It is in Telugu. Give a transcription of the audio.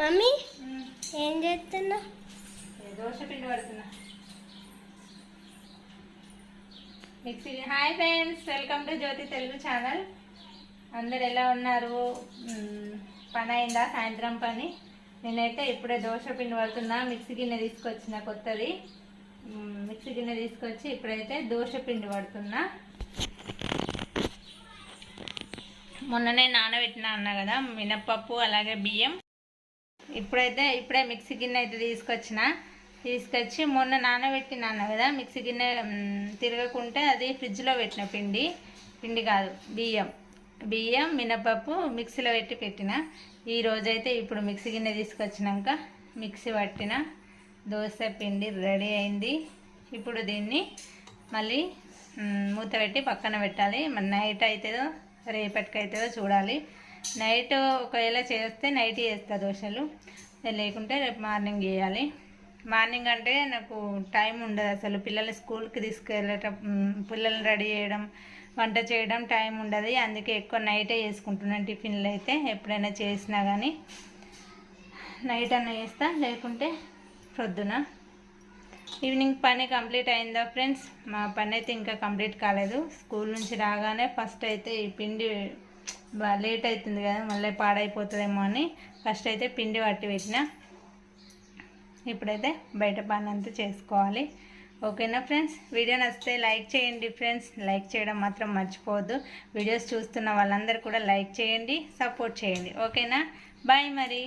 మమ్మీ ఏం చేస్తున్నా? దోశ పిండి పడుతున్నా. Mixie hi friends welcome to Jyothi Telugu channel. అందరు ఎలా ఉన్నారు? పని అయిందా? సాయంత్రం పని? నేనైతే ఇప్పుడే దోశ పిండి పడుతున్నా. మిక్సీ గిన్నె తీసుకొచ్చిన కొత్తది. మిక్సీ గిన్నె తీసుకొచ్చి ఇప్పుడైతే దోశ పిండి పడుతున్నా. మొన్ననే నానబెట్టిన అన్నా కదా మినప్పప్పు అలాగే బియ్యం. ఇప్పుడైతే ఇప్పుడే మిక్సీ గిన్నె అయితే తీసుకొచ్చిన. తీసుకొచ్చి మొన్న నానబెట్టినాను కదా మిక్సీ గిన్నె తిరగకుంటే అది ఫ్రిడ్జ్లో పెట్టిన పిండి. పిండి కాదు బియ్యం. బియ్యం మినపప్పు మిక్సీలో పెట్టి పెట్టిన. ఈరోజైతే ఇప్పుడు మిక్సీ గిన్నె తీసుకొచ్చినాక మిక్సీ పట్టిన. దోశ పిండి రెడీ అయింది. ఇప్పుడు దీన్ని మళ్ళీ మూత పెట్టి పక్కన పెట్టాలి. నైట్ అవుతుందో రేపటికి అవుతుందో చూడాలి. నైట్ ఒకవేళ చేస్తే నైట్ చేస్తా దోశలు. లేకుంటే రేపు మార్నింగ్ చేయాలి. మార్నింగ్ అంటే నాకు టైం ఉండదు అసలు. పిల్లల్ని స్కూల్కి తీసుకెళ్ళేటప్పుడు పిల్లల్ని రెడీ చేయడం వంట చేయడం టైం ఉండదు. అందుకే ఎక్కువ నైటే చేసుకుంటున్నాను టిఫిన్లు అయితే ఎప్పుడైనా చేసినా కానీ నైట్ అన్న చేస్తా. లేకుంటే ప్రొద్దున. ఈవినింగ్ పని కంప్లీట్ అయిందా ఫ్రెండ్స్? మా పని అయితే ఇంకా కంప్లీట్ కాలేదు. స్కూల్ నుంచి రాగానే ఫస్ట్ అయితే ఈ పిండి లేట్ అవుతుంది కదా మళ్ళీ పాడైపోతుందేమో అని ఫస్ట్ అయితే పిండి పట్టి పెట్టిన. ఇప్పుడైతే బయట పని అంతా చేసుకోవాలి. ఓకేనా ఫ్రెండ్స్? వీడియో నచ్చితే లైక్ చేయండి ఫ్రెండ్స్. లైక్ చేయడం మాత్రం మర్చిపోవద్దు. వీడియోస్ చూస్తున్న వాళ్ళందరూ కూడా లైక్ చేయండి సపోర్ట్ చేయండి. ఓకేనా? బాయ్ మరి.